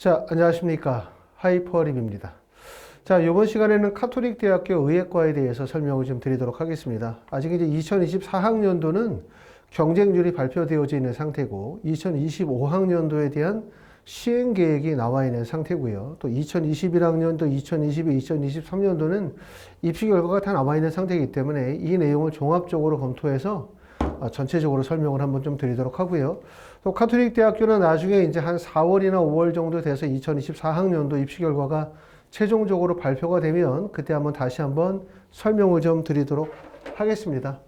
자, 안녕하십니까. 하이퍼립입니다. 자, 이번 시간에는 카톨릭 대학교 의예과에 대해서 설명을 좀 드리도록 하겠습니다. 아직 이제 2024학년도는 경쟁률이 발표되어져 있는 상태고, 2025학년도에 대한 시행 계획이 나와 있는 상태고요. 또 2021학년도, 2022, 2023년도는 입시 결과가 다 나와 있는 상태이기 때문에 이 내용을 종합적으로 검토해서 어, 전체적으로 설명을 한번 좀 드리도록 하고요. 또 카톨릭 대학교는 나중에 이제 한 4월이나 5월 정도 돼서 2024학년도 입시 결과가 최종적으로 발표가 되면 그때 한번 다시 한번 설명을 좀 드리도록 하겠습니다.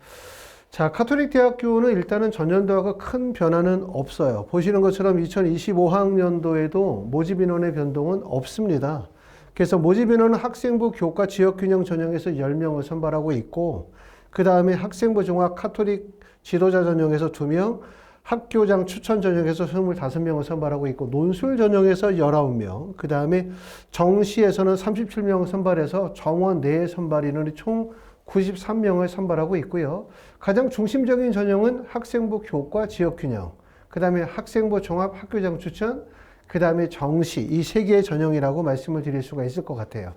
자, 카톨릭 대학교는 일단은 전년도하고 큰 변화는 없어요. 보시는 것처럼 2025학년도에도 모집 인원의 변동은 없습니다. 그래서 모집 인원은 학생부 교과 지역 균형 전형에서 10명을 선발하고 있고, 그 다음에 학생부 종합 카톨릭 지도자 전형에서 2명, 학교장 추천 전형에서 25명을 선발하고 있고 논술 전형에서 19명, 그 다음에 정시에서는 37명을 선발해서 정원 내 선발 인원이 총 93명을 선발하고 있고요. 가장 중심적인 전형은 학생부 교과 지역균형, 그 다음에 학생부 종합 학교장 추천, 그 다음에 정시 이 세 개의 전형이라고 말씀을 드릴 수가 있을 것 같아요.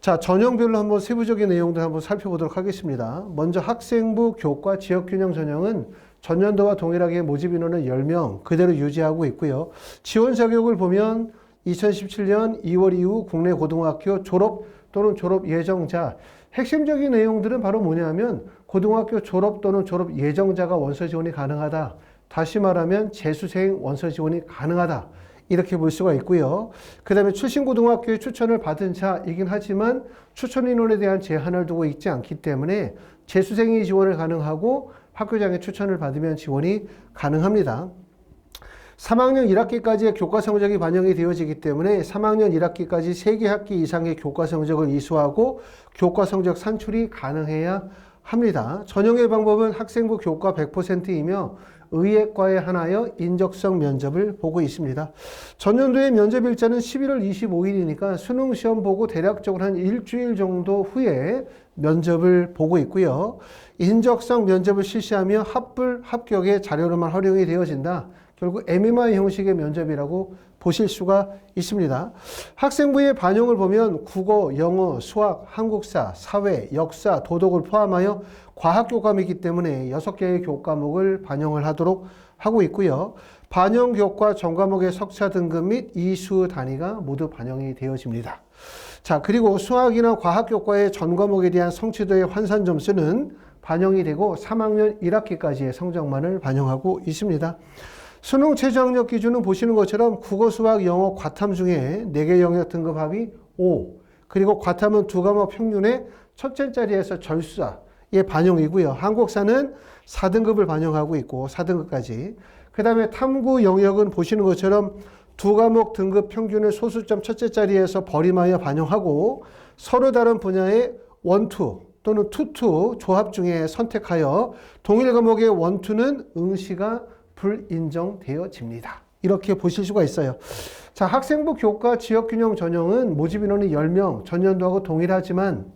자, 전형별로 한번 세부적인 내용들 한번 살펴보도록 하겠습니다. 먼저 학생부 교과 지역균형 전형은 전년도와 동일하게 모집 인원은 10명 그대로 유지하고 있고요. 지원 자격을 보면 2017년 2월 이후 국내 고등학교 졸업 또는 졸업 예정자 핵심적인 내용들은 바로 뭐냐면 고등학교 졸업 또는 졸업 예정자가 원서 지원이 가능하다. 다시 말하면 재수생 원서 지원이 가능하다. 이렇게 볼 수가 있고요. 그 다음에 출신 고등학교의 추천을 받은 자이긴 하지만 추천 인원에 대한 제한을 두고 있지 않기 때문에 재수생이 지원을 가능하고 학교장의 추천을 받으면 지원이 가능합니다. 3학년 1학기까지의 교과 성적이 반영이 되어지기 때문에 3학년 1학기까지 3개 학기 이상의 교과 성적을 이수하고 교과 성적 산출이 가능해야 합니다. 전형의 방법은 학생부 교과 100%이며 의예과에 한하여 인적성 면접을 보고 있습니다. 전년도의 면접 일자는 11월 25일이니까 수능 시험 보고 대략적으로 한 일주일 정도 후에 면접을 보고 있고요. 인적성 면접을 실시하며 합불 합격의 자료로만 활용이 되어진다. 결국 MMI 형식의 면접이라고 보실 수가 있습니다. 학생부의 반영을 보면 국어, 영어, 수학, 한국사, 사회, 역사, 도덕을 포함하여 과학 교과이기 때문에 6개의 교과목을 반영을 하도록 하고 있고요. 반영 교과 전 과목의 석차 등급 및 이수 단위가 모두 반영이 되어집니다. 자, 그리고 수학이나 과학 교과의 전 과목에 대한 성취도의 환산 점수는 반영이 되고 3학년 1학기까지의 성적만을 반영하고 있습니다. 수능 최저학력 기준은 보시는 것처럼 국어, 수학, 영어, 과탐 중에 4개 영역 등급 합이 5, 그리고 과탐은 두 과목 평균의 첫째 자리에서 절수에 반영이고요. 한국사는 4등급을 반영하고 있고 4등급까지. 그 다음에 탐구 영역은 보시는 것처럼 두 과목 등급 평균의 소수점 첫째 자리에서 버림하여 반영하고 서로 다른 분야의 원투 또는 투투 조합 중에 선택하여 동일 과목의 원투는 응시가 불인정되어집니다. 이렇게 보실 수가 있어요. 자, 학생부 교과 지역균형 전형은 모집 인원이 10명, 전년도하고 동일하지만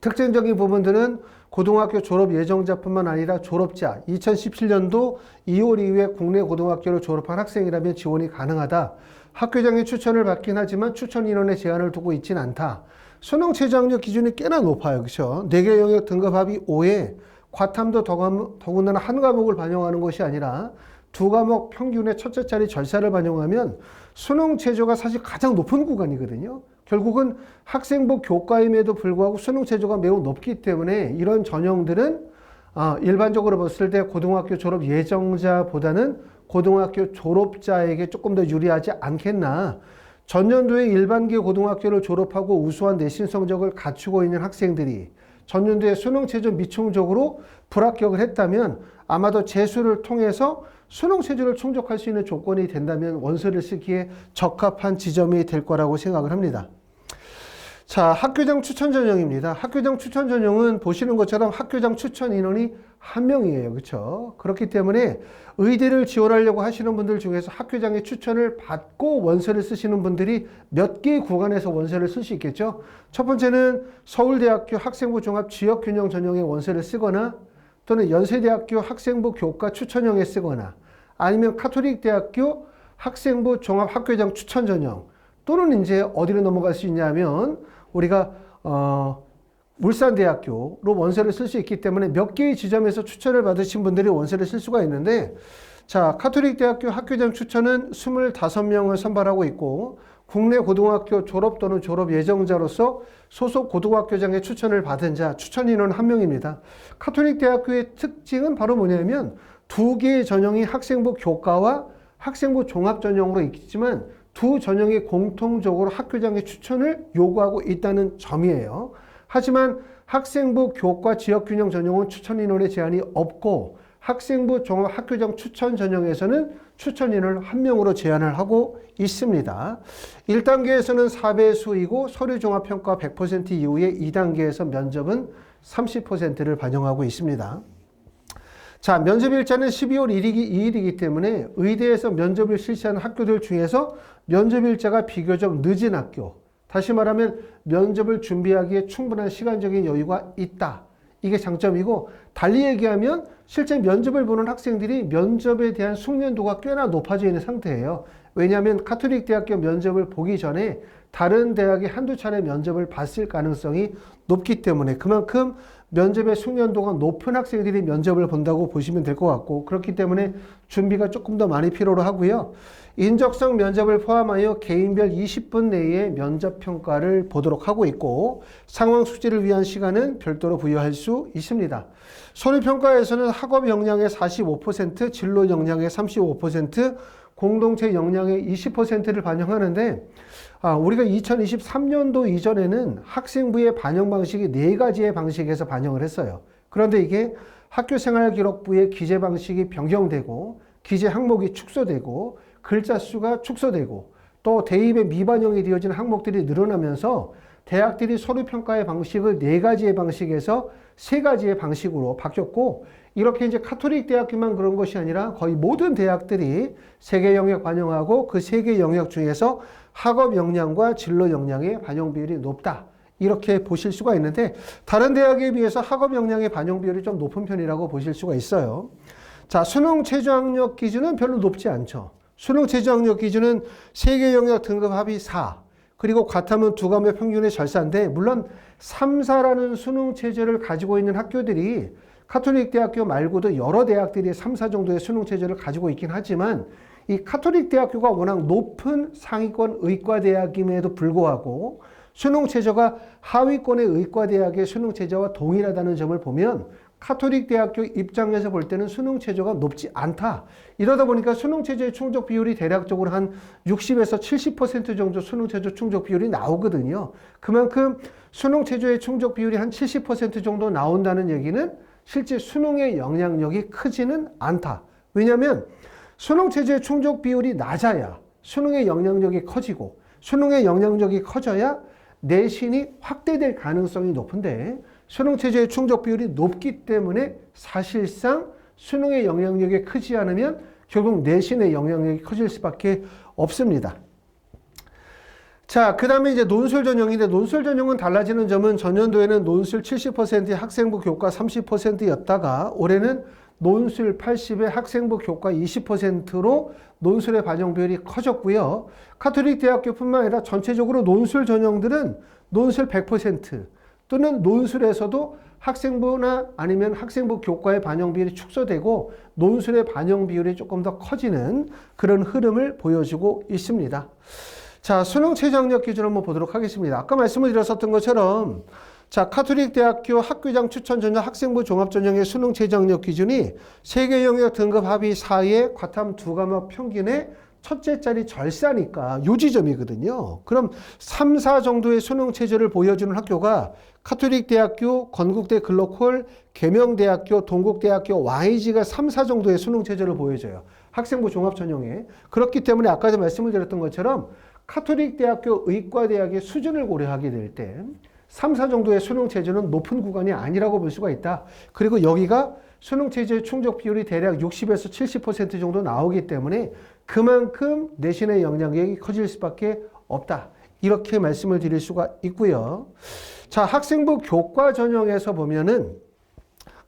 특징적인 부분들은 고등학교 졸업 예정자뿐만 아니라 졸업자, 2017년도 2월 이후에 국내 고등학교를 졸업한 학생이라면 지원이 가능하다. 학교장의 추천을 받긴 하지만 추천 인원에 제한을 두고 있진 않다. 수능 최저학력 기준이 꽤나 높아요. 그렇죠? 4개 영역 등급 합이 5에 과탐도 더군다나 한 과목을 반영하는 것이 아니라 두 과목 평균의 첫째 자리 절차를 반영하면 수능 체조가 사실 가장 높은 구간이거든요. 결국은 학생부 교과임에도 불구하고 수능 체조가 매우 높기 때문에 이런 전형들은 아, 일반적으로 봤을 때 고등학교 졸업 예정자보다는 고등학교 졸업자에게 조금 더 유리하지 않겠나. 전년도에 일반계 고등학교를 졸업하고 우수한 내신 성적을 갖추고 있는 학생들이 전년도에 수능 최저 미충족으로 불합격을 했다면 아마도 재수를 통해서 수능 체제를 충족할 수 있는 조건이 된다면 원서를 쓰기에 적합한 지점이 될 거라고 생각을 합니다. 자, 학교장 추천 전형입니다. 학교장 추천 전형은 보시는 것처럼 학교장 추천 인원이 한 명이에요. 그렇죠? 그렇기 때문에 의대를 지원하려고 하시는 분들 중에서 학교장의 추천을 받고 원서를 쓰시는 분들이 몇 개의 구간에서 원서를 쓸 수 있겠죠? 첫 번째는 서울대학교 학생부 종합 지역균형 전형의 원서를 쓰거나 또는 연세대학교 학생부 교과 추천형에 쓰거나 아니면 카톨릭 대학교 학생부 종합 학교장 추천 전형 또는 이제 어디로 넘어갈 수 있냐면 우리가 어, 울산대학교로 원서를 쓸 수 있기 때문에 몇 개의 지점에서 추천을 받으신 분들이 원서를 쓸 수가 있는데 자 카톨릭 대학교 학교장 추천은 25명을 선발하고 있고 국내 고등학교 졸업 또는 졸업 예정자로서 소속 고등학교장의 추천을 받은 자 추천 인원 한 명입니다. 카톨릭 대학교의 특징은 바로 뭐냐면 두 개의 전형이 학생부 교과와 학생부 종합 전형으로 있지만 두 전형이 공통적으로 학교장의 추천을 요구하고 있다는 점이에요. 하지만 학생부 교과 지역균형 전형은 추천 인원의 제한이 없고 학생부 종합 학교장 추천 전형에서는 추천 인원을 한 명으로 제한을 하고 있습니다. 1단계에서는 4배수이고 서류 종합 평가 100% 이후에 2단계에서 면접은 30%를 반영하고 있습니다. 자, 면접 일자는 12월 1일이 2일이기 때문에 의대에서 면접을 실시하는 학교들 중에서 면접 일자가 비교적 늦은 학교, 다시 말하면 면접을 준비하기에 충분한 시간적인 여유가 있다. 이게 장점이고 달리 얘기하면 실제 면접을 보는 학생들이 면접에 대한 숙련도가 꽤나 높아져 있는 상태예요. 왜냐하면 카톨릭 대학교 면접을 보기 전에 다른 대학의 한두 차례 면접을 봤을 가능성이 높기 때문에 그만큼 면접의 숙련도가 높은 학생들이 면접을 본다고 보시면 될 것 같고 그렇기 때문에 준비가 조금 더 많이 필요로 하고요. 인적성 면접을 포함하여 개인별 20분 내에 면접 평가를 보도록 하고 있고 상황 숙지를 위한 시간은 별도로 부여할 수 있습니다. 서류 평가에서는 학업 역량의 45%, 진로 역량의 35%, 공동체 역량의 20%를 반영하는데 아, 우리가 2023년도 이전에는 학생부의 반영 방식이 네 가지의 방식에서 반영을 했어요. 그런데 이게 학교생활기록부의 기재 방식이 변경되고 기재 항목이 축소되고 글자 수가 축소되고 또 대입에 미반영이 되어진 항목들이 늘어나면서 대학들이 서류 평가의 방식을 네 가지의 방식에서 세 가지의 방식으로 바뀌었고 이렇게 이제 카톨릭 대학교만 그런 것이 아니라 거의 모든 대학들이 세개 영역 반영하고 그세개 영역 중에서 학업 역량과 진로 역량의 반영 비율이 높다. 이렇게 보실 수가 있는데 다른 대학에 비해서 학업 역량의 반영 비율이 좀 높은 편이라고 보실 수가 있어요. 자, 수능 최저 학력 기준은 별로 높지 않죠. 수능 최저 학력 기준은 세계 영역 등급 합이 4. 그리고 과탐은 두 과목 평균의 절사인데 물론 3, 4라는 수능 체제를 가지고 있는 학교들이 카톨릭 대학교 말고도 여러 대학들이 3, 4 정도의 수능 체제를 가지고 있긴 하지만 이 카톨릭 대학교가 워낙 높은 상위권 의과 대학임에도 불구하고 수능 체제가 하위권의 의과 대학의 수능 체제와 동일하다는 점을 보면 카톨릭 대학교 입장에서 볼 때는 수능 체제가 높지 않다. 이러다 보니까 수능 체제의 충족 비율이 대략적으로 한 60에서 70% 정도 수능 체제 충족 비율이 나오거든요. 그만큼 수능 체제의 충족 비율이 한 70% 정도 나온다는 얘기는 실제 수능의 영향력이 크지는 않다. 왜냐하면 수능 체제의 충족 비율이 낮아야 수능의 영향력이 커지고 수능의 영향력이 커져야 내신이 확대될 가능성이 높은데 수능 체제의 충족 비율이 높기 때문에 사실상 수능의 영향력이 크지 않으면 결국 내신의 영향력이 커질 수밖에 없습니다. 자, 그 다음에 이제 논술 전형인데 논술 전형은 달라지는 점은 전년도에는 논술 70%의 학생부 교과 30%였다가 올해는 논술 80에 학생부 교과 20%로 논술의 반영 비율이 커졌고요. 카톨릭 대학교뿐만 아니라 전체적으로 논술 전형들은 논술 100% 또는 논술에서도 학생부나 아니면 학생부 교과의 반영 비율이 축소되고 논술의 반영 비율이 조금 더 커지는 그런 흐름을 보여주고 있습니다. 자, 수능 최저학력 기준 한번 보도록 하겠습니다. 아까 말씀을 드렸었던 것처럼 자, 카톨릭 대학교 학교장 추천 전형 학생부 종합 전형의 수능 최저학력 기준이 세계 영역 등급 합의 4의 과탐 두 과목 평균의 첫째 자리 절사니까 요지점이거든요. 그럼 3, 4 정도의 수능 체제를 보여주는 학교가 카톨릭 대학교, 건국대 글로컬, 계명대학교, 동국대학교, YG가 3, 4 정도의 수능 체제를 보여줘요. 학생부 종합 전형에. 그렇기 때문에 아까도 말씀을 드렸던 것처럼 카톨릭 대학교 의과대학의 수준을 고려하게 될 때 3, 4 정도의 수능 체제는 높은 구간이 아니라고 볼 수가 있다. 그리고 여기가 수능 체제의 충족 비율이 대략 60에서 70% 정도 나오기 때문에 그만큼 내신의 영향력이 커질 수밖에 없다. 이렇게 말씀을 드릴 수가 있고요. 자, 학생부 교과 전형에서 보면은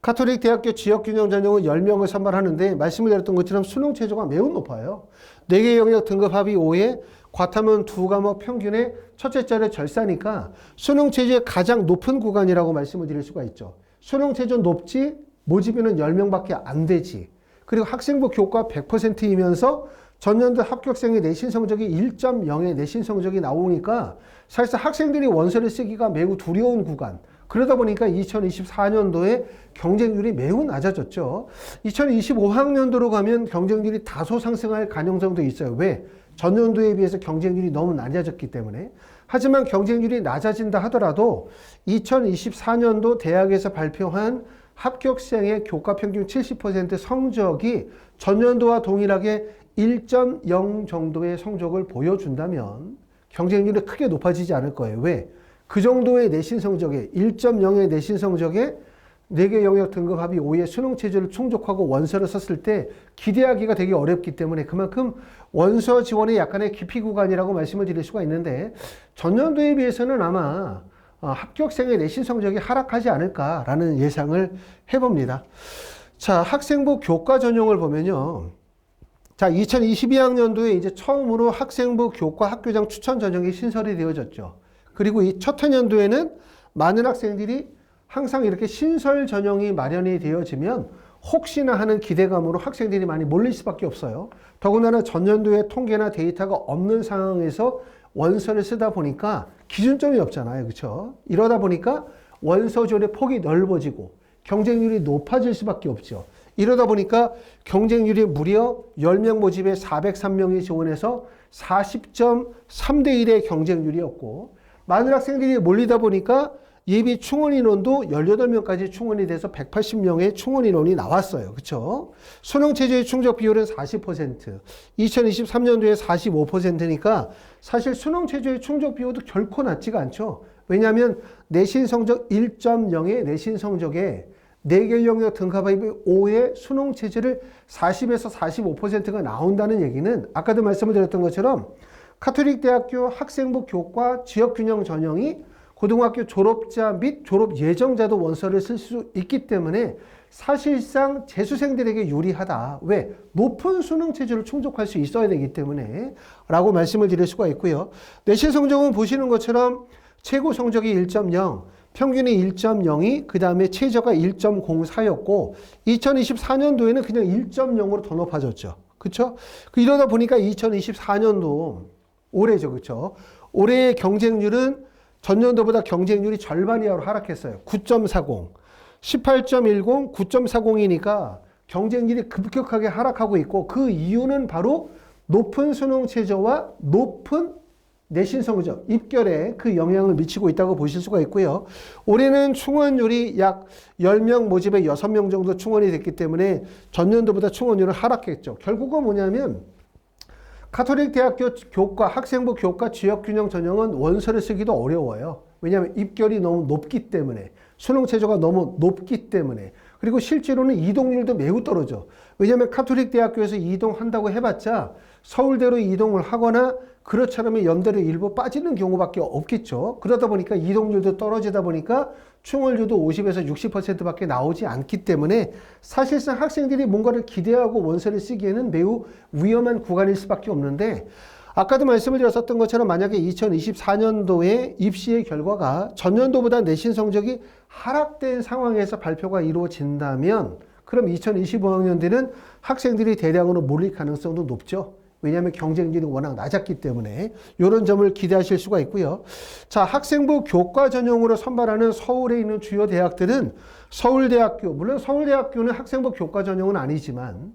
카톨릭 대학교 지역 균형 전형은 10명을 선발하는데 말씀을 드렸던 것처럼 수능 체조가 매우 높아요. 4개 영역 등급 합이 5에 과탐은 두 과목 평균의 첫째 자리 절사니까 수능 체제의 가장 높은 구간이라고 말씀을 드릴 수가 있죠. 수능 체조 높지 모집인은 10명밖에 안 되지. 그리고 학생부 교과 100%이면서 전년도 합격생의 내신 성적이 1.0의 내신 성적이 나오니까 사실상 학생들이 원서를 쓰기가 매우 두려운 구간. 그러다 보니까 2024년도에 경쟁률이 매우 낮아졌죠. 2025학년도로 가면 경쟁률이 다소 상승할 가능성도 있어요. 왜? 전년도에 비해서 경쟁률이 너무 낮아졌기 때문에. 하지만 경쟁률이 낮아진다 하더라도 2024년도 대학에서 발표한 합격생의 교과 평균 70% 성적이 전년도와 동일하게 1.0 정도의 성적을 보여준다면 경쟁률이 크게 높아지지 않을 거예요. 왜? 그 정도의 내신 성적에 1.0의 내신 성적에 4개 영역 등급 합이 5의 수능 체제를 충족하고 원서를 썼을 때 기대하기가 되게 어렵기 때문에 그만큼 원서 지원의 약간의 깊이 구간이라고 말씀을 드릴 수가 있는데 전년도에 비해서는 아마 어, 합격생의 내신 성적이 하락하지 않을까라는 예상을 해봅니다. 자, 학생부 교과 전형을 보면요. 자, 2022학년도에 이제 처음으로 학생부 교과 학교장 추천 전형이 신설이 되어졌죠. 그리고 이첫 학년도에는 많은 학생들이 항상 이렇게 신설 전형이 마련이 되어지면 혹시나 하는 기대감으로 학생들이 많이 몰릴 수밖에 없어요. 더군다나 전년도에 통계나 데이터가 없는 상황에서 원서를 쓰다 보니까 기준점이 없잖아요. 그렇죠? 이러다 보니까 원서 조례 폭이 넓어지고 경쟁률이 높아질 수밖에 없죠. 이러다 보니까 경쟁률이 무려 10명 모집에 403명이 지원해서 40.3대 1의 경쟁률이었고 많은 학생들이 몰리다 보니까 예비 충원 인원도 18명까지 충원이 돼서 180명의 충원 인원이 나왔어요. 그렇죠? 수능 체제의 충족 비율은 40%, 2023년도에 45%니까 사실 수능 체제의 충족 비율도 결코 낮지가 않죠. 왜냐하면 내신 성적 1.0의 내신 성적에 4개 영역 등급합이 5의 수능 체제를 40에서 45%가 나온다는 얘기는 아까도 말씀을 드렸던 것처럼 카톨릭 대학교 학생부 교과 지역 균형 전형이 고등학교 졸업자 및 졸업 예정자도 원서를 쓸 수 있기 때문에 사실상 재수생들에게 유리하다. 왜? 높은 수능 체제를 충족할 수 있어야 되기 때문에 라고 말씀을 드릴 수가 있고요. 내신 성적은 보시는 것처럼 최고 성적이 1.0, 평균이 1.02, 그 다음에 최저가 1.04였고 2024년도에는 그냥 1.0으로 더 높아졌죠. 그렇죠? 이러다 보니까 2024년도 올해죠. 그렇죠? 올해의 경쟁률은 전년도보다 경쟁률이 절반 이하로 하락했어요. 9.40, 18.10, 9.40이니까 경쟁률이 급격하게 하락하고 있고 그 이유는 바로 높은 수능 최저와 높은 내신 성적, 입결에 그 영향을 미치고 있다고 보실 수가 있고요. 올해는 충원율이 약 10명 모집에 6명 정도 충원이 됐기 때문에 전년도보다 충원율은 하락했죠. 결국은 뭐냐면 카톨릭 대학교 교과, 학생부 교과 지역 균형 전형은 원서를 쓰기도 어려워요. 왜냐하면 입결이 너무 높기 때문에, 수능 체조가 너무 높기 때문에, 그리고 실제로는 이동률도 매우 떨어져. 왜냐하면 카톨릭 대학교에서 이동한다고 해봤자 서울대로 이동을 하거나 그렇지 않으면 연대로 일부 빠지는 경우밖에 없겠죠. 그러다 보니까 이동률도 떨어지다 보니까 충원율도 50에서 60%밖에 나오지 않기 때문에 사실상 학생들이 뭔가를 기대하고 원서를 쓰기에는 매우 위험한 구간일 수밖에 없는데 아까도 말씀을 드렸었던 것처럼 만약에 2024년도에 입시의 결과가 전년도보다 내신 성적이 하락된 상황에서 발표가 이루어진다면 그럼 2025학년대는 학생들이 대량으로 몰릴 가능성도 높죠. 왜냐하면 경쟁률이 워낙 낮았기 때문에 이런 점을 기대하실 수가 있고요. 자, 학생부 교과 전형으로 선발하는 서울에 있는 주요 대학들은 서울대학교, 물론 서울대학교는 학생부 교과 전형은 아니지만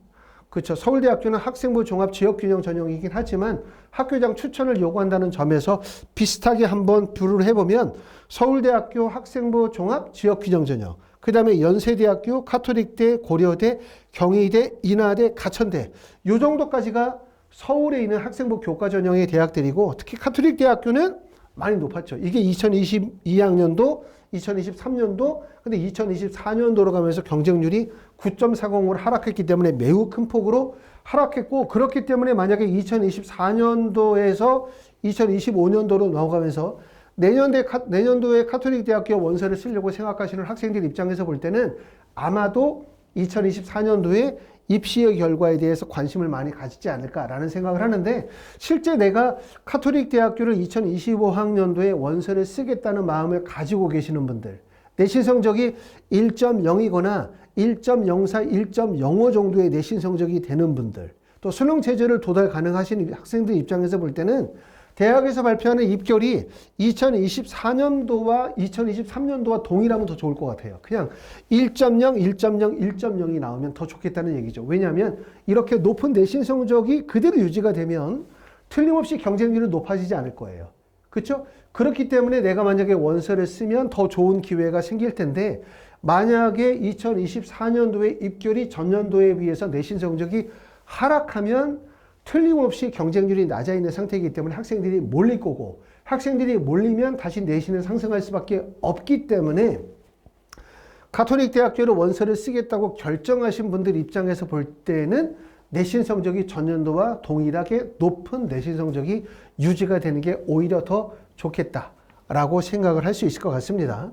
그렇죠. 서울대학교는 학생부 종합 지역균형 전형이긴 하지만 학교장 추천을 요구한다는 점에서 비슷하게 한번 비교를 해보면 서울대학교 학생부 종합 지역균형 전형, 그 다음에 연세대학교, 카톨릭대, 고려대, 경희대, 인하대, 가천대 요 정도까지가 서울에 있는 학생부 교과 전형의 대학들이고 특히 카톨릭 대학교는 많이 높았죠. 이게 2022학년도, 2023년도, 근데 2024년도로 가면서 경쟁률이 9.40으로 하락했기 때문에 매우 큰 폭으로 하락했고 그렇기 때문에 만약에 2024년도에서 2025년도로 넘어가면서 내년도에, 내년도에 카톨릭 대학교 원서를 쓰려고 생각하시는 학생들 입장에서 볼 때는 아마도 2024년도에 입시의 결과에 대해서 관심을 많이 가지지 않을까라는 생각을 하는데 실제 내가 카톨릭 대학교를 2025학년도에 원서를 쓰겠다는 마음을 가지고 계시는 분들 내신 성적이 1.0이거나 1.04, 1.05 정도의 내신 성적이 되는 분들 또 수능 체제를 도달 가능하신 학생들 입장에서 볼 때는 대학에서 발표하는 입결이 2024년도와 2023년도와 동일하면 더 좋을 것 같아요. 그냥 1.0, 1.0, 1.0이 나오면 더 좋겠다는 얘기죠. 왜냐하면 이렇게 높은 내신 성적이 그대로 유지가 되면 틀림없이 경쟁률은 높아지지 않을 거예요. 그렇죠? 그렇기 때문에 내가 만약에 원서를 쓰면 더 좋은 기회가 생길 텐데 만약에 2024년도에 입결이 전년도에 비해서 내신 성적이 하락하면 틀림없이 경쟁률이 낮아 있는 상태이기 때문에 학생들이 몰릴 거고 학생들이 몰리면 다시 내신은 상승할 수밖에 없기 때문에 가톨릭 대학교를 원서를 쓰겠다고 결정하신 분들 입장에서 볼 때는 내신 성적이 전년도와 동일하게 높은 내신 성적이 유지가 되는 게 오히려 더 좋겠다라고 생각을 할 수 있을 것 같습니다.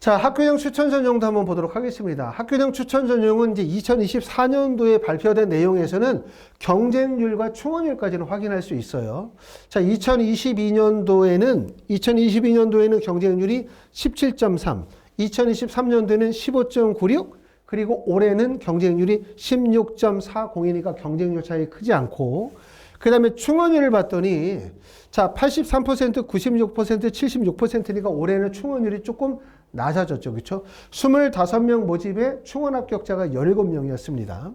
자, 학교형 추천 전형도 한번 보도록 하겠습니다. 학교형 추천 전형은 이제 2024년도에 발표된 내용에서는 경쟁률과 충원율까지는 확인할 수 있어요. 자, 2022년도에는 2022년도에는 경쟁률이 17.3, 2023년도에는 15.96, 그리고 올해는 경쟁률이 16.40이니까 경쟁률 차이 크지 않고 그 다음에 충원율을 봤더니 자 83%, 96%, 76%니까 올해는 충원율이 조금 낮아졌죠. 그렇죠? 25명 모집에 충원 합격자가 17명이었습니다.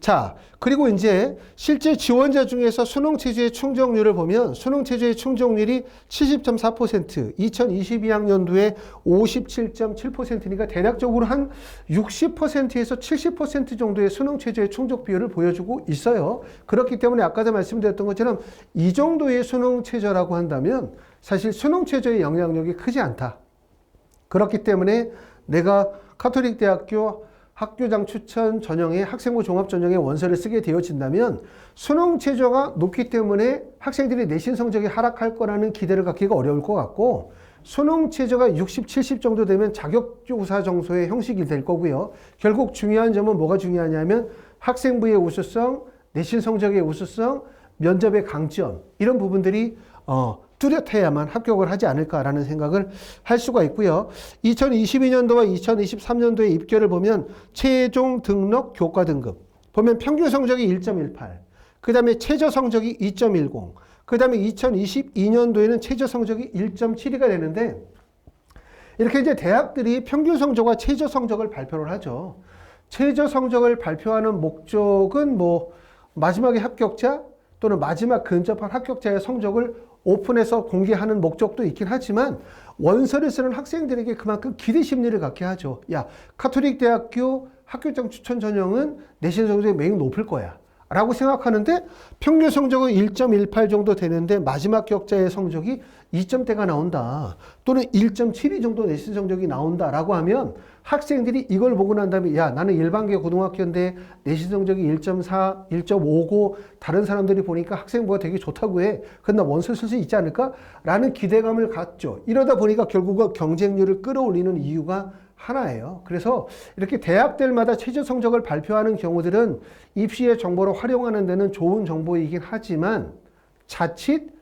자, 그리고 이제 실제 지원자 중에서 수능 체제의 충족률을 보면 수능 체제의 충족률이 70.4%, 2022학년도에 57.7%니까 대략적으로 한 60%에서 70% 정도의 수능 체제의 충족 비율을 보여주고 있어요. 그렇기 때문에 아까도 말씀드렸던 것처럼 이 정도의 수능 체제라고 한다면 사실 수능 체제의 영향력이 크지 않다. 그렇기 때문에 내가 카톨릭 대학교 학교장 추천 전형에 학생부 종합 전형에 원서를 쓰게 되어진다면 수능 최저가 높기 때문에 학생들이 내신 성적이 하락할 거라는 기대를 갖기가 어려울 것 같고 수능 최저가 60, 70 정도 되면 자격조사 정소의 형식이 될 거고요. 결국 중요한 점은 뭐가 중요하냐면 학생부의 우수성, 내신 성적의 우수성, 면접의 강점 이런 부분들이 어, 뚜렷해야만 합격을 하지 않을까라는 생각을 할 수가 있고요. 2022년도와 2023년도의 입결을 보면 최종 등록 교과 등급 보면 평균 성적이 1.18, 그 다음에 최저 성적이 2.10, 그 다음에 2022년도에는 최저 성적이 1.72가 되는데 이렇게 이제 대학들이 평균 성적과 최저 성적을 발표를 하죠. 최저 성적을 발표하는 목적은 뭐 마지막에 합격자 또는 마지막 근접한 합격자의 성적을 오픈해서 공개하는 목적도 있긴 하지만 원서를 쓰는 학생들에게 그만큼 기대 심리를 갖게 하죠. 야, 카톨릭 대학교 학교장 추천 전형은 내신 성적이 매우 높을 거야. 라고 생각하는데 평균 성적은 1.18 정도 되는데 마지막 격자의 성적이 2점대가 나온다. 또는 1.72 정도 내신 성적이 나온다라고 하면 학생들이 이걸 보고 난 다음에 야 나는 일반계 고등학교인데 내신 성적이 1.4, 1.59 다른 사람들이 보니까 학생부가 되게 좋다고 해. 그럼 나 원서 쓸 수 있지 않을까? 라는 기대감을 갖죠. 이러다 보니까 결국은 경쟁률을 끌어올리는 이유가 하나예요. 그래서 이렇게 대학들마다 최저 성적을 발표하는 경우들은 입시의 정보를 활용하는 데는 좋은 정보이긴 하지만 자칫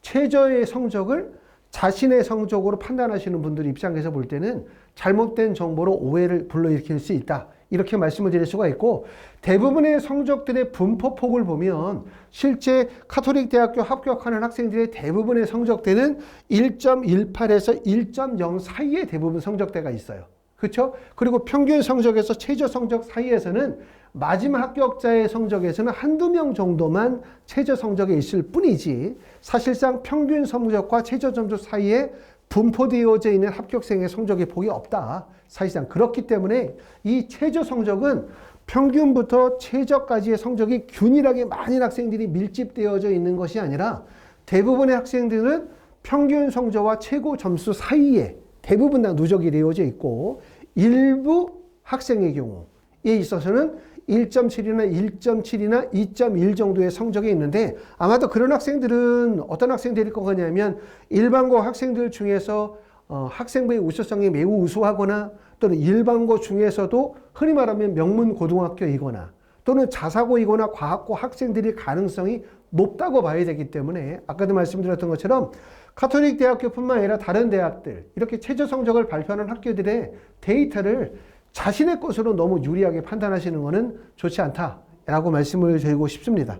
최저의 성적을 자신의 성적으로 판단하시는 분들 입장에서 볼 때는 잘못된 정보로 오해를 불러일으킬 수 있다. 이렇게 말씀을 드릴 수가 있고 대부분의 성적들의 분포폭을 보면 실제 카톨릭 대학교 합격하는 학생들의 대부분의 성적대는 1.18에서 1.0 사이에 대부분 성적대가 있어요. 그렇죠? 그리고 평균 성적에서 최저 성적 사이에서는 마지막 합격자의 성적에서는 한두 명 정도만 최저 성적에 있을 뿐이지 사실상 평균 성적과 최저 점수 사이에 분포되어져 있는 합격생의 성적의 폭이 없다. 사실상 그렇기 때문에 이 최저 성적은 평균부터 최저까지의 성적이 균일하게 많은 학생들이 밀집되어져 있는 것이 아니라 대부분의 학생들은 평균 성적과 최고 점수 사이에 대부분 다 누적이 되어져 있고 일부 학생의 경우에 있어서는 1.7이나 1.7이나 2.1 정도의 성적이 있는데 아마도 그런 학생들은 어떤 학생들일 거냐면 일반고 학생들 중에서 어, 학생부의 우수성이 매우 우수하거나 또는 일반고 중에서도 흔히 말하면 명문 고등학교이거나 또는 자사고이거나 과학고 학생들이 가능성이 높다고 봐야 되기 때문에 아까도 말씀드렸던 것처럼 카톨릭 대학교뿐만 아니라 다른 대학들 이렇게 최저 성적을 발표하는 학교들의 데이터를 자신의 것으로 너무 유리하게 판단하시는 것은 좋지 않다라고 말씀을 드리고 싶습니다.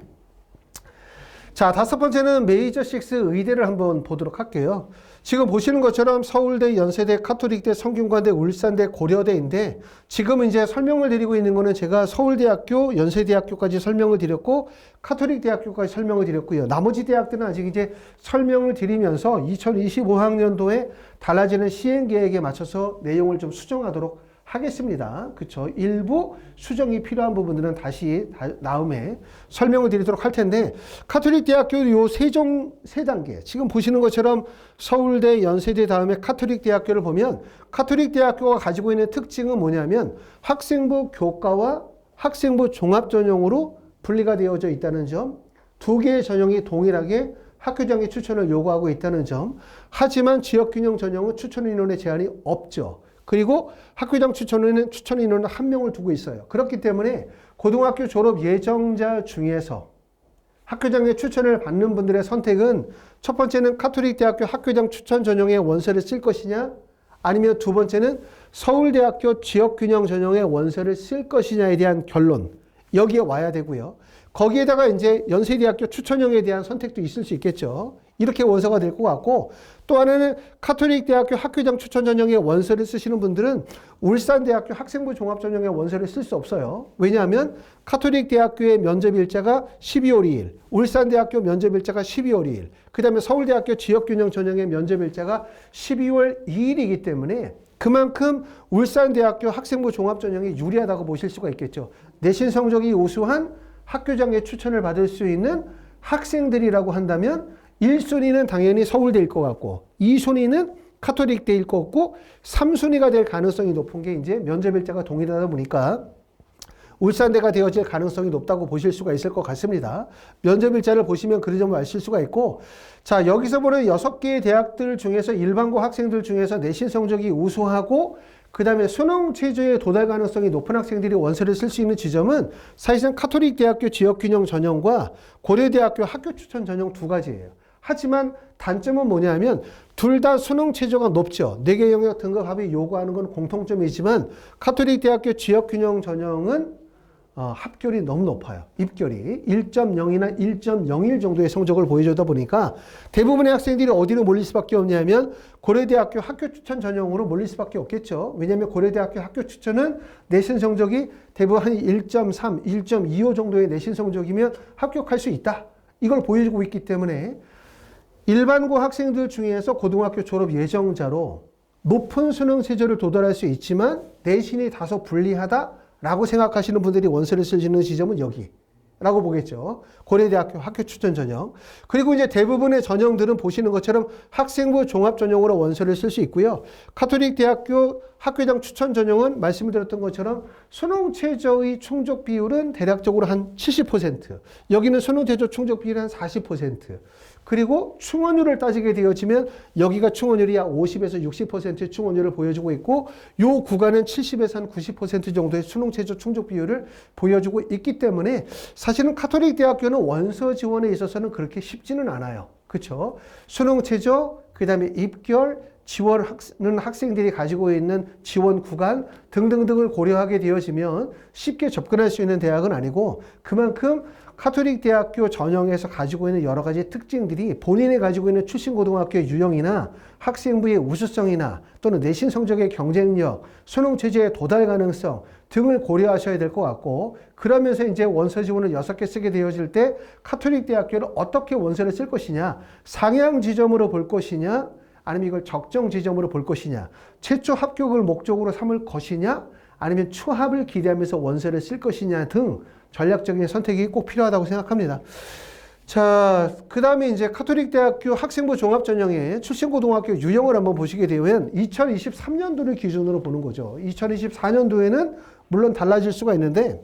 자, 다섯 번째는 메이저 식스 의대를 한번 보도록 할게요. 지금 보시는 것처럼 서울대, 연세대, 카톨릭대, 성균관대, 울산대, 고려대인데 지금 이제 설명을 드리고 있는 거는 제가 서울대학교, 연세대학교까지 설명을 드렸고 카톨릭대학교까지 설명을 드렸고요. 나머지 대학들은 아직 이제 설명을 드리면서 2025학년도에 달라지는 시행 계획에 맞춰서 내용을 좀 수정하도록 하겠습니다. 그쵸? 일부 수정이 필요한 부분들은 다시 다, 다음에 설명을 드리도록 할 텐데, 카톨릭 대학교 요 세종 세 단계, 지금 보시는 것처럼 서울대, 연세대 다음에 카톨릭 대학교를 보면, 카톨릭 대학교가 가지고 있는 특징은 뭐냐면, 학생부 교과와 학생부 종합 전형으로 분리가 되어져 있다는 점, 두 개의 전형이 동일하게 학교장의 추천을 요구하고 있다는 점, 하지만 지역균형 전형은 추천 인원의 제한이 없죠. 그리고 학교장 추천에는 추천 인원은 한 명을 두고 있어요. 그렇기 때문에 고등학교 졸업 예정자 중에서 학교장의 추천을 받는 분들의 선택은 첫 번째는 카톨릭 대학교 학교장 추천 전형의 원서를 쓸 것이냐 아니면 두 번째는 서울대학교 지역균형 전형의 원서를 쓸 것이냐에 대한 결론 여기에 와야 되고요. 거기에다가 이제 연세대학교 추천형에 대한 선택도 있을 수 있겠죠. 이렇게 원서가 될 것 같고 또 하나는 카톨릭 대학교 학교장 추천 전형의 원서를 쓰시는 분들은 울산 대학교 학생부 종합 전형의 원서를 쓸 수 없어요. 왜냐하면 카톨릭 대학교의 면접 일자가 12월 2일, 울산 대학교 면접 일자가 12월 2일, 그 다음에 서울대학교 지역균형 전형의 면접 일자가 12월 2일이기 때문에 그만큼 울산대학교 학생부 종합 전형이 유리하다고 보실 수가 있겠죠. 내신 성적이 우수한 학교장의 추천을 받을 수 있는 학생들이라고 한다면 1순위는 당연히 서울대일 것 같고 2순위는 카톨릭대일 것 같고 3순위가 될 가능성이 높은 게 이제 면접 일자가 동일하다 보니까 울산대가 되어질 가능성이 높다고 보실 수가 있을 것 같습니다. 면접 일자를 보시면 그 점을 아실 수가 있고 자 여기서 보는 여섯 개의 대학들 중에서 일반고 학생들 중에서 내신 성적이 우수하고 그 다음에 수능 체제에 도달 가능성이 높은 학생들이 원서를 쓸 수 있는 지점은 사실상 카톨릭 대학교 지역균형 전형과 고려대학교 학교 추천 전형 두 가지예요. 하지만 단점은 뭐냐면 둘 다 수능 체제가 높죠. 네개 영역 등급 합의 요구하는 건 공통점이지만 카톨릭 대학교 지역 균형 전형은 어, 합결이 너무 높아요. 입결이 1.0이나 1.01 정도의 성적을 보여주다 보니까 대부분의 학생들이 어디로 몰릴 수밖에 없냐면 고려대학교 학교 추천 전형으로 몰릴 수밖에 없겠죠. 왜냐하면 고려대학교 학교 추천은 내신 성적이 대부분 한 1.3, 1.25 정도의 내신 성적이면 합격할 수 있다. 이걸 보여주고 있기 때문에 일반고 학생들 중에서 고등학교 졸업 예정자로 높은 수능 체제를 도달할 수 있지만 내신이 다소 불리하다. 라고 생각하시는 분들이 원서를 쓰시는 지점은 여기. 라고 보겠죠. 고려대학교 학교 추천 전형. 그리고 이제 대부분의 전형들은 보시는 것처럼 학생부 종합 전형으로 원서를 쓸 수 있고요. 카톨릭 대학교 학교장 추천 전형은 말씀드렸던 것처럼 수능 최저의 충족 비율은 대략적으로 한 70%. 여기는 수능 최저 충족 비율이 한 40%. 그리고 충원율을 따지게 되어지면 여기가 충원율이 약 50에서 60%의 충원율을 보여주고 있고 요 구간은 70에서 한90% 정도의 수능 최저 충족 비율을 보여주고 있기 때문에 사실은 카톨릭 대학교는 원서 지원에 있어서는 그렇게 쉽지는 않아요. 그렇죠? 수능 최저 그다음에 입결 지원하는 학생들이 가지고 있는 지원 구간 등등등을 고려하게 되어지면 쉽게 접근할 수 있는 대학은 아니고 그만큼 카톨릭 대학교 전형에서 가지고 있는 여러 가지 특징들이 본인이 가지고 있는 출신 고등학교의 유형이나 학생부의 우수성이나 또는 내신 성적의 경쟁력, 수능 체제의 도달 가능성 등을 고려하셔야 될 것 같고 그러면서 이제 원서 지원을 여섯 개 쓰게 되어질 때 카톨릭 대학교를 어떻게 원서를 쓸 것이냐 상향 지점으로 볼 것이냐 아니면 이걸 적정 지점으로 볼 것이냐 최초 합격을 목적으로 삼을 것이냐 아니면 추합을 기대하면서 원서를 쓸 것이냐 등 전략적인 선택이 꼭 필요하다고 생각합니다. 자, 그 다음에 이제 카톨릭 대학교 학생부 종합 전형의 출신고등학교 유형을 한번 보시게 되면 2023년도를 기준으로 보는 거죠. 2024년도에는 물론 달라질 수가 있는데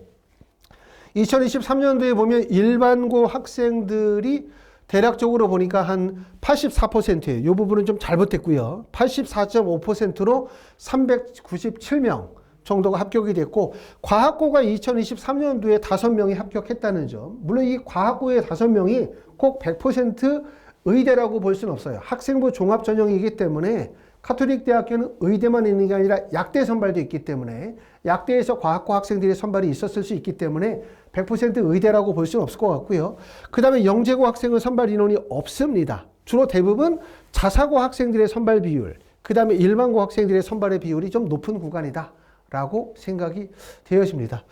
2023년도에 보면 일반고 학생들이 대략적으로 보니까 한 84%예요. 이 부분은 좀 잘못됐고요. 84.5%로 397명 정도가 합격이 됐고 과학고가 2023년도에 5명이 합격했다는 점. 물론 이 과학고의 5명이 꼭 100% 의대라고 볼 수는 없어요. 학생부 종합 전형이기 때문에 카톨릭 대학교는 의대만 있는 게 아니라 약대 선발도 있기 때문에 약대에서 과학고 학생들의 선발이 있었을 수 있기 때문에 100% 의대라고 볼 수는 없을 것 같고요. 그 다음에 영재고 학생은 선발 인원이 없습니다. 주로 대부분 자사고 학생들의 선발 비율, 그 다음에 일반고 학생들의 선발의 비율이 좀 높은 구간이다. 라고 생각이 되어집니다.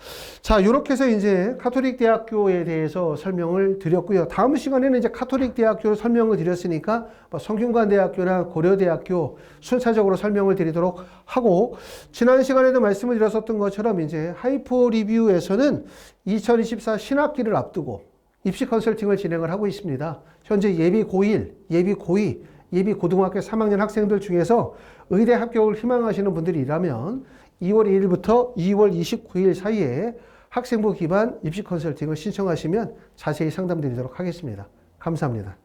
자, 이렇게 해서 이제 카톨릭 대학교에 대해서 설명을 드렸고요. 다음 시간에는 이제 카톨릭 대학교를 설명을 드렸으니까 뭐 성균관 대학교나 고려 대학교 순차적으로 설명을 드리도록 하고 지난 시간에도 말씀을 드렸었던 것처럼 이제 하이포 리뷰에서는 2024 신학기를 앞두고 입시 컨설팅을 진행을 하고 있습니다. 현재 예비 고1, 예비 고2, 예비 고등학교 3학년 학생들 중에서 의대 합격을 희망하시는 분들이라면 2월 1일부터 2월 29일 사이에 학생부 기반 입시 컨설팅을 신청하시면 자세히 상담드리도록 하겠습니다. 감사합니다.